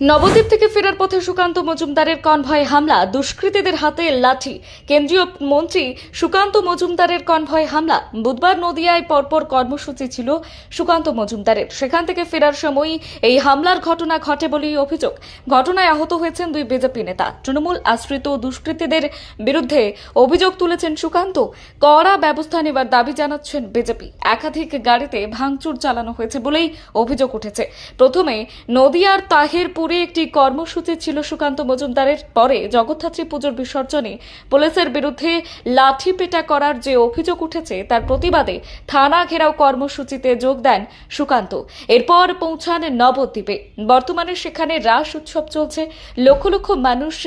নবদ্বীপ থেকে ফেরার পথে সুকান্ত মজুমদারের কনভয় হামলা, দুষ্কৃতীদের হাতে লাঠি। কেন্দ্রীয় মন্ত্রী সুকান্ত মজুমদারের কনভয় হামলা। বুধবার নদিয়ায় পরপর কর্মসূচি ছিল সুকান্ত মজুমদারের। সেখান থেকে ফেরার সময়ই এই হামলার ঘটনা ঘটে বলেই অভিযোগ। ঘটনায় আহত হয়েছেন দুই বিজেপি নেতা। তৃণমূল আশ্রিত দুষ্কৃতীদের বিরুদ্ধে অভিযোগ তুলেছেন সুকান্ত। কড়া ব্যবস্থা নেবার দাবি জানাচ্ছেন বিজেপি। একাধিক গাড়িতে ভাঙচুর চালানো হয়েছে বলেই অভিযোগ উঠেছে। প্রথমে নদিয়ার তাহেরপুরে একটি কর্মসূচি ছিল সুকান্ত মজুমদারের। পরে জগদ্ধাত্রী পুজোর বিসর্জনে পুলিশের বিরুদ্ধে লাঠি পেটা করার যে অভিযোগ উঠেছে, তার প্রতিবাদে থানা ঘেরাও কর্মসূচিতে যোগ দেন সুকান্ত। এরপর পৌঁছান নবদ্বীপে। বর্তমানে সেখানে রাস উৎসব চলছে। লক্ষ লক্ষ মানুষ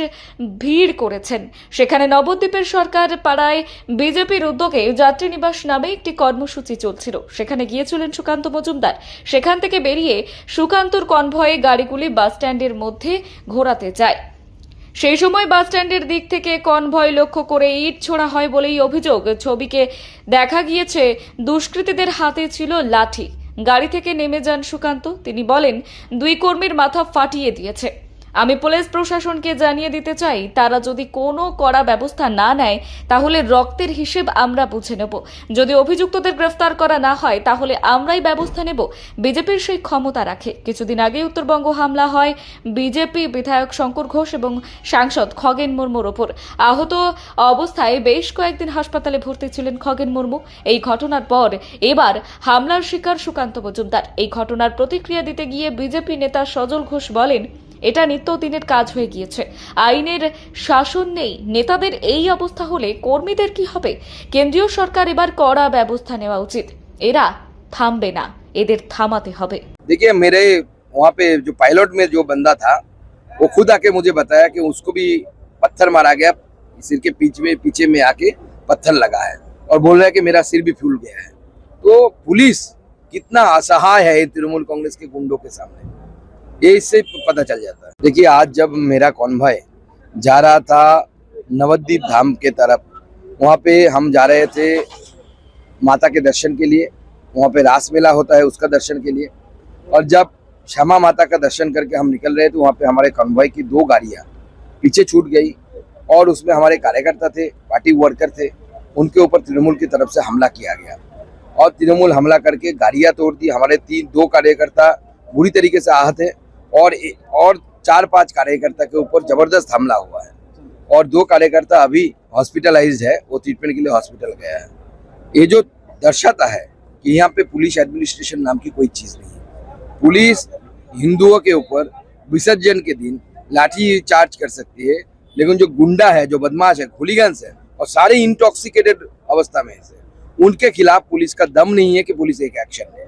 ভিড় করেছেন। সেখানে নবদ্বীপের সরকার পাড়ায় বিজেপির উদ্যোগে যাত্রী নিবাস নামে একটি কর্মসূচি চলছিল। সেখানে গিয়েছিলেন সুকান্ত মজুমদার। সেখান থেকে বেরিয়ে সুকান্তর কনভয়ে গাড়িগুলি বাস স্ট্যান্ডের মধ্যে ঘোরাতে যায় সেই সময় বাসস্ট্যান্ডের দিক থেকে কনভয় লক্ষ্য করে ইট ছোড়া হয় বলেই অভিযোগ। ছবিকে দেখা গিয়েছে, দুষ্কৃতীদের হাতে ছিল লাঠি। গাড়ি থেকে নেমে যান সুকান্ত। তিনি বলেন, দুই কর্মীর মাথা ফাটিয়ে দিয়েছে। আমি পুলিশ প্রশাসনকে জানিয়ে দিতে চাই, তারা যদি কোনো কড়া ব্যবস্থা না নেয়, তাহলে রক্তের হিসেব আমরা বুঝে নেব। যদি অভিযুক্তদের গ্রেফতার করা না হয়, তাহলে আমরাই ব্যবস্থা নেব। বিজেপির সেই ক্ষমতা রাখে। কিছুদিন আগে উত্তরবঙ্গ হামলা হয় বিজেপি বিধায়ক শঙ্কর ঘোষ এবং সাংসদ খগেন মুর্মুর ওপর। আহত অবস্থায় বেশ কয়েকদিন হাসপাতালে ভর্তি ছিলেন খগেন মুর্মু। এই ঘটনার পর এবার হামলার শিকার সুকান্ত মজুমদার। এই ঘটনার প্রতিক্রিয়া দিতে গিয়ে বিজেপি নেতা সজল ঘোষ বলেন এটা নিত্যদিনের কাজ হয়ে গিয়েছে আইনের শাসন নেই নেতাদের এই অবস্থা হলে কর্মীদের কি হবে কেন্দ্রীয় সরকার এবার কড়া ব্যবস্থা নেওয়া উচিত এরা থামবে না এদের থামাতে হবে देखिए मेरे वहाँ पे जो पायलट में जो बंदा था वो खुद आके मुझे बताया कि उसको भी पत्थर मारा गया सिर के पीछे में पीछे में आके पत्थर लगा है और बोल रहा है कि मेरा सिर भी फूल गया है तो पुलिस कितना असहाय है ये तृणमूल कांग्रेस के गुंडों के सामने ये इससे पता चल जाता है। देखिए, आज जब मेरा कॉन्वॉय जा रहा था नवद्वीप धाम के तरफ़, वहाँ पे हम जा रहे थे माता के दर्शन के लिए। वहाँ पे रास मेला होता है उसका दर्शन के लिए। और जब श्यामा माता का दर्शन करके हम निकल रहे थे, वहाँ पे हमारे कन्वॉय की दो गाड़ियाँ पीछे छूट गई और उसमें हमारे कार्यकर्ता थे पार्टी वर्कर थे। उनके ऊपर तृणमूल की तरफ़ से हमला किया गया। और तृणमूल हमला करके गाड़ियाँ तोड़ दी। हमारे तीन, दो कार्यकर्ता बुरी तरीके से आहत है। और और चार पाँच कार्यकर्ता के ऊपर ज़बरदस्त हमला हुआ है। और दो कार्यकर्ता अभी हॉस्पिटलाइज है, वो ट्रीटमेंट के लिए हॉस्पिटल गया है। ये जो दर्शाता है कि यहाँ पे पुलिस एडमिनिस्ट्रेशन नाम की कोई चीज़ नहीं है। पुलिस हिंदुओं के ऊपर विसर्जन के दिन लाठी चार्ज कर सकती है, लेकिन जो गुंडा है, जो बदमाश है खुलीगंस है, और सारे इंटॉक्सिकेटेड अवस्था में से उनके खिलाफ पुलिस का दम नहीं है कि पुलिस एक एक्शन ले।